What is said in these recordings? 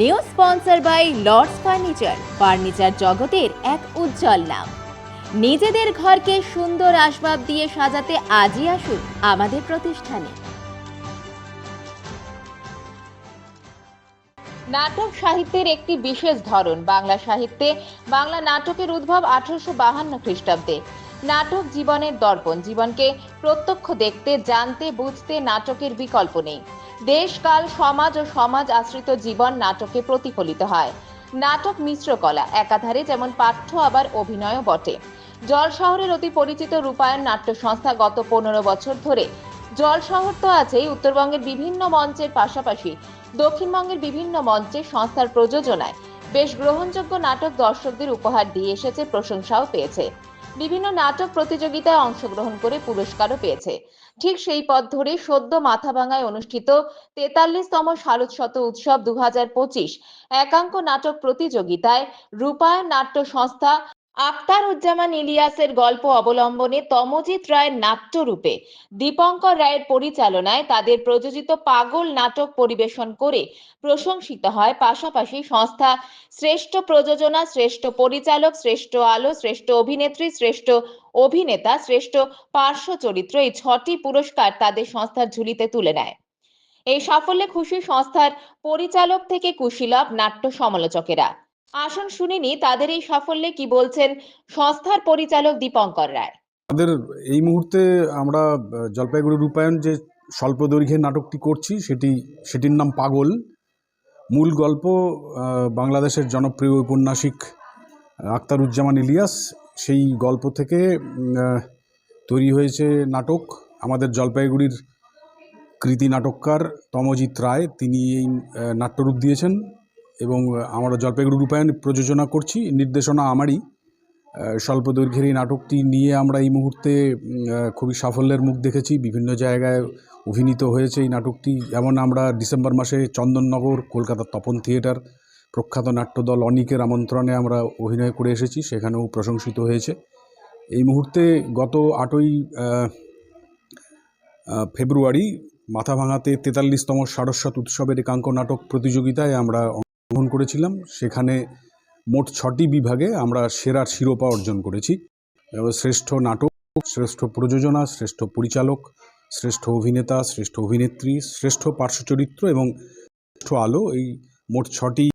New sponsor by Lords furniture. Furniture জগতের এক উজ্জ্বল নাম। নিজেদের ঘরকে সুন্দর আসবাব দিয়ে সাজাতে আজই আসুন আমাদের প্রতিষ্ঠানে। নাটক সাহিত্যের একটি বিশেষ ধরন। বাংলা সাহিত্যে বাংলা নাটকের উদ্ভব আঠারোশো বাহান্ন খ্রিস্টাব্দে। নাটক জীবনের দর্পণ। জীবনকে প্রত্যক্ষ দেখতে, জানতে, বুঝতে নাটকের বিকল্প নেই। দেশকাল সমাজ ও সমাজ আশ্রিত জীবন নাটকে প্রতিফলিত হয়। নাটক মিশ্র কলা, একাধারে যেমন পাঠ্য, আবার অভিনয়ও বটে। জল শহরের অতি পরিচিত রূপায়ণ নাট্য সংস্থা গত পনেরো বছর ধরে। জল শহর তো আছেই, উত্তরবঙ্গের বিভিন্ন মঞ্চের পাশাপাশি দক্ষিণবঙ্গের বিভিন্ন মঞ্চে সংস্থার প্রযোজনায়। বেশ গ্রহণযোগ্য নাটক দর্শকদের উপহার দিয়ে এসেছে, প্রশংসাও পেয়েছে। বিভিন্ন নাটক প্রতিযোগিতায় অংশগ্রহণ করে পুরস্কারও পেয়েছে। ঠিক সেই পথ ধরে সদ্য মাথাভাঙায় অনুষ্ঠিত তেতাল্লিশতম শারদশত উৎসব দু হাজার পঁচিশ একাঙ্ক নাটক প্রতিযোগিতায় রূপায়ণ নাট্য সংস্থা আক্তার উজ্জামান ইলিয়াসের গল্প অবলম্বনে তমজিৎ রায়ের নাট্যরূপে দীপঙ্কর রায়ের পরিচালনায় তাদের প্রযোজিত পাগল নাটক পরিবেশন করে প্রশংসিত হয়। পাশাপাশি সংস্থা শ্রেষ্ঠ প্রযোজনা, শ্রেষ্ঠ পরিচালক, শ্রেষ্ঠ আলো, শ্রেষ্ঠ অভিনেত্রী, শ্রেষ্ঠ অভিনেতা, শ্রেষ্ঠ পার্শ্ব চরিত্র এই ছটি পুরস্কার তাদের সংস্থার ঝুলিতে তুলে নেয়। এই সাফল্যে খুশি সংস্থার পরিচালক থেকে কুশীলভ, নাট্য সমালোচকেরা। আসুন শুনিনি, তাদের এই সাফল্যে কি বলছেন সংস্থার পরিচালক দীপঙ্কর রায়? আমাদের এই মুহূর্তে আমরা জলপাইগুড়ি রূপায়ণ যে স্বল্প দৈর্ঘ্যের নাটকটি করছি, সেটি, সেটির নাম পাগল। মূল গল্প বাংলাদেশের জনপ্রিয় ঔপন্যাসিক আখতারুজ্জামান ইলিয়াস। সেই গল্প থেকে তৈরি হয়েছে নাটক। আমাদের জলপাইগুড়ির কৃতি নাটককার তমজিৎ রায়, তিনি এই নাট্যরূপ দিয়েছেন। এবং আমরা জলপাইগুড়ি রূপায়ণ প্রযোজনা করছি। নির্দেশনা আমারই। স্বল্প দৈর্ঘ্যের এই নাটকটি নিয়ে আমরা এই মুহূর্তে খুবই সাফল্যের মুখ দেখেছি। বিভিন্ন জায়গায় অভিনীত হয়েছে এই নাটকটি। যেমন আমরা ডিসেম্বর মাসে চন্দননগর কলকাতার তপন থিয়েটার, প্রখ্যাত নাট্যদল অনিকের আমন্ত্রণে আমরা অভিনয় করে এসেছি। সেখানেও প্রশংসিত হয়েছে। এই মুহূর্তে গত আটই ফেব্রুয়ারি মাথাভাঙাতে তেতাল্লিশতম সারস্বত উৎসবের একাঙ্ক নাটক প্রতিযোগিতায় আমরা অংশগ্রহণ করেছিলাম। সেখানে মোট ছটি বিভাগে আমরা সেরার শিরোপা অর্জন করেছি। শ্রেষ্ঠ নাটক, শ্রেষ্ঠ প্রযোজনা, শ্রেষ্ঠ পরিচালক, শ্রেষ্ঠ অভিনেতা, শ্রেষ্ঠ অভিনেত্রী, শ্রেষ্ঠ পার্শ্বচরিত্র এবং শ্রেষ্ঠ আলো এই মোট ছটি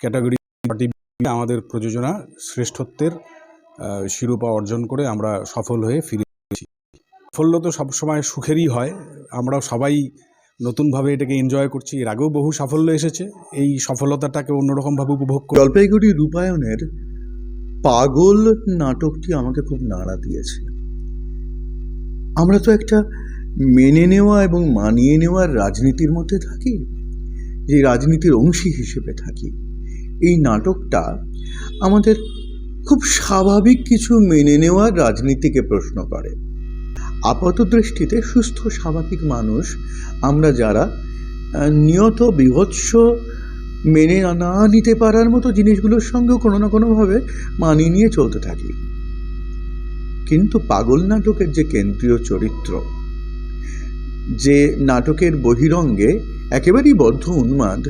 ক্যাটাগরি ছটি আমাদের প্রযোজনা শ্রেষ্ঠত্বের শিরোপা অর্জন করে আমরা সফল হয়ে ফিরে এসেছি। সাফল্য তো সবসময় সুখেরই হয়। আমরা সবাই নতুনভাবে এটাকে এনজয় করছি। এর আগেও বহু সাফল্য এসেছে। এই সফলতাটাকে অন্যরকমভাবে উপভোগ করে জলপাইগুড়ি রূপায়ণের পাগল নাটকটি আমাকে খুব নাড়া দিয়েছে। আমরা তো একটা মেনে নেওয়া এবং মানিয়ে নেওয়ার রাজনীতির মধ্যে থাকি, যে রাজনীতির অংশী হিসেবে থাকি। এই নাটকটা আমাদের খুব স্বাভাবিক কিছু মেনে নেওয়ার রাজনীতিকে প্রশ্ন করে। আপাত দৃষ্টিতে সুস্থ, স্বাভাবিক মানুষ, আমরা যারা নিয়ত বিভৎস, মেনে না নিতে পারার মতো জিনিসগুলোর সঙ্গেও কোনো না কোনোভাবে মানিয়ে নিয়ে চলতে থাকি। কিন্তু পাগল নাটকের যে কেন্দ্রীয় চরিত্র, যে নাটকের বহিরঙ্গে একেবারেই বদ্ধ উন্মাদ,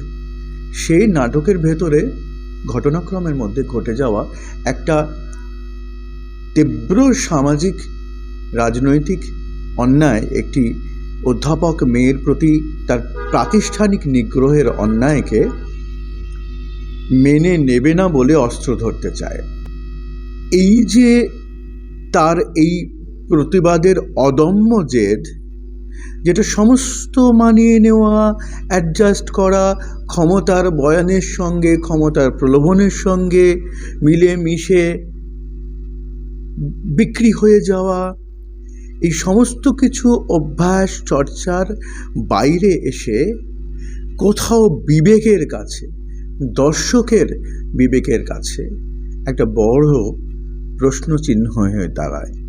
সেই নাটকের ভেতরে ঘটনাক্রমের মধ্যে ঘটে যাওয়া একটা তীব্র সামাজিক রাজনৈতিক অন্যায় একটি অধ্যাপক মেয়ের প্রতি তার প্রাতিষ্ঠানিক নিগ্রহের অন্যায়কে মেনে নেবে না বলে অস্ত্র ধরতে চায়। এই যে তার এই প্রতিবাদের অদম্য জেদ, যেটা সমস্ত মানিয়ে নেওয়া অ্যাডজাস্ট করা, ক্ষমতার বয়ানের সঙ্গে, ক্ষমতার প্রলোভনের সঙ্গে মিলে মিশে বিক্রি হয়ে যাওয়া এই সমস্ত কিছু অভ্যাস, চর্চার বাইরে এসে কোথাও বিবেকের কাছে, দর্শকের বিবেকের কাছে একটা বড় প্রশ্নচিহ্ন হয়ে দাঁড়ায়।